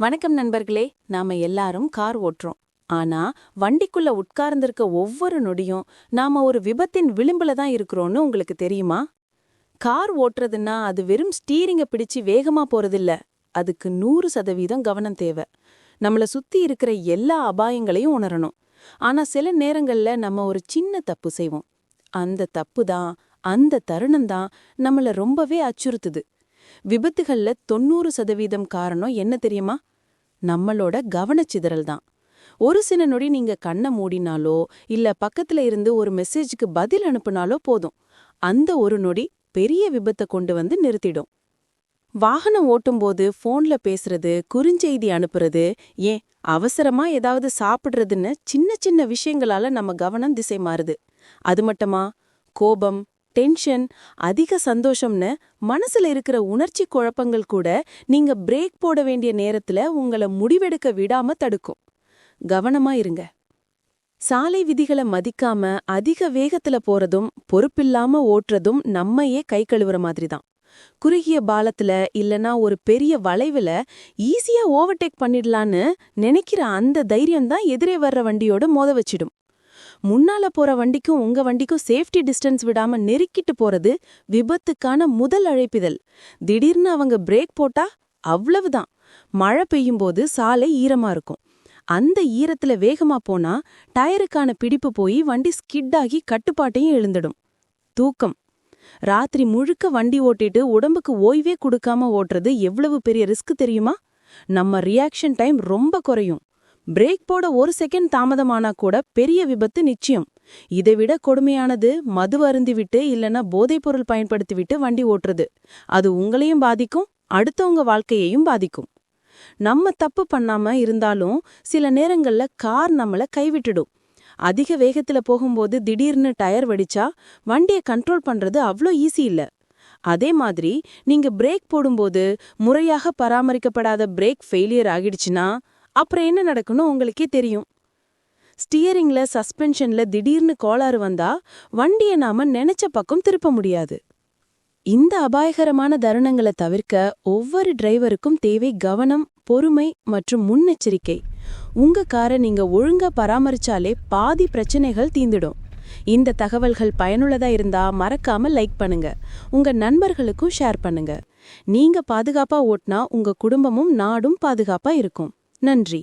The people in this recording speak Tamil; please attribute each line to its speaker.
Speaker 1: வணக்கம் நண்பர்களே நாம எல்லாரும் கார் ஓட்டுறோம். ஆனா வண்டிக்குள்ள உட்கார்ந்திருக்க ஒவ்வொரு நொடியும் நாம ஒரு விபத்தின் விளிம்புல தான் இருக்கிறோம்னு உங்களுக்கு தெரியுமா? கார் ஓட்டுறதுன்னா அது வெறும் ஸ்டீரிங்க பிடிச்சு வேகமா போறதில்ல. அதுக்கு நூறு சதவீதம் கவனம் தேவை. நம்மள சுத்தி இருக்கிற எல்லா அபாயங்களையும் உணரணும். ஆனா சில நேரங்கள்ல நம்ம ஒரு சின்ன தப்பு செய்வோம். அந்த தப்பு தான் அந்த தருணம் தான் நம்மள ரொம்பவே அச்சுறுத்துது. விபத்துகள்ல தொண்ணூறு சதவீதம் காரணம் என்ன தெரியுமா? நம்மளோட கவனச்சிதறல் தான் ஒரு சில நொடி நீங்க கண்ணை மூடினாலோ இல்ல பக்கத்துல இருந்து ஒரு மெசேஜுக்கு பதில் அனுப்புனாலோ போதும். அந்த ஒரு நொடி பெரிய விபத்தை கொண்டு வந்து நிறுத்திடும். வாகனம் ஓட்டும்போது ஃபோன்ல பேசுறது குறுஞ்செய்தி அனுப்புறது ஏன் அவசரமா ஏதாவது சாப்பிடுறதுன்னு சின்ன சின்ன விஷயங்களால நம்ம கவனம் திசை மாறுது. அது மட்டுமா? கோபம் டென்ஷன் அதிக சந்தோஷம்னு மனசுல இருக்கிற உணர்ச்சி குழப்பங்கள் கூட நீங்க பிரேக் போட வேண்டிய நேரத்துல உங்கள முடிவெடுக்க விடாம தடுக்கும். கவனமா இருங்க. சாலை விதிகளை மதிக்காம அதிக வேகத்துல போறதும் பொறுப்பில்லாம ஓட்டுறதும் நம்மையே கை கழுவுற மாதிரி தான் குறுகிய பாலத்துல இல்லனா ஒரு பெரிய வளைவுல ஈஸியா ஓவர்டேக் பண்ணிடலான்னு நினைக்கிற அந்த தைரியம் தான் எதிரே வர்ற வண்டியோட மோத வச்சிடும். முன்னால போற வண்டிக்கும் உங்க வண்டிக்கும் சேஃப்டி டிஸ்டன்ஸ் விடாம நெருக்கிட்டு போறது விபத்துக்கான முதல் அழைப்பிதழ். திடீர்னு அவங்க பிரேக் போட்டா அவ்வளவுதான். மழை பெய்யும்போது சாலை ஈரமா இருக்கும். அந்த ஈரத்துல வேகமா போனா டயருக்கான பிடிப்பு போய் வண்டி ஸ்கிட் ஆகி கட்டுப்பாட்டையும் எழுந்துடும். தூக்கம். ராத்திரி முழுக்க வண்டி ஓட்டிட்டு உடம்புக்கு ஓய்வே கொடுக்காம ஓட்டுறது எவ்வளவு பெரிய ரிஸ்க் தெரியுமா? நம்ம ரியாக்ஷன் டைம் ரொம்ப குறையும். பிரேக் போட ஒரு செகண்ட் தாமதமானா கூட பெரிய விபத்து நிச்சயம். இதைவிட கொடுமையானது மது அருந்திவிட்டு இல்லனா போதைப்பொருள் பயன்படுத்திவிட்டு வண்டி ஓட்டுறது. அது உங்களையும் பாதிக்கும் அடுத்தவங்க வாழ்க்கையையும் பாதிக்கும். நம்ம தப்பு பண்ணாம இருந்தாலும் சில நேரங்கள்ல கார் நம்மள கைவிட்டுடும். அதிக வேகத்துல போகும்போது திடீர்னு டயர் வெடிச்சா வண்டியை கண்ட்ரோல் பண்றது அவ்ளோ ஈஸி இல்ல. அதே மாதிரி நீங்க பிரேக் போடும்போது முறையாக பராமரிக்கப்படாத பிரேக் ஃபெயிலியர் ஆகிடுச்சுன்னா அப்புறம் என்ன நடக்கும்னு உங்களுக்கே தெரியும். ஸ்டியரிங்ல சஸ்பென்ஷன்ல திடீர்னு கோளாறு வந்தா வண்டியை நாம நினைச்ச பக்கம் திருப்ப முடியாது. இந்த அபாயகரமான தருணங்களை தவிர்க்க ஒவ்வொரு டிரைவருக்கும் தேவை கவனம் பொறுமை மற்றும் முன்னெச்சரிக்கை. உங்க காரை நீங்க ஒழுங்கா பராமரிச்சாலே பாதி பிரச்சனைகள் தீந்துடும் இந்த தகவல்கள் பயனுள்ளதா இருந்தா மறக்காம லைக் பண்ணுங்க. உங்க நண்பர்களுக்கும் ஷேர் பண்ணுங்க. நீங்க பாதுகாப்பா ஓட்டினா உங்க குடும்பமும் நாடும் பாதுகாப்பா இருக்கும். நன்றி.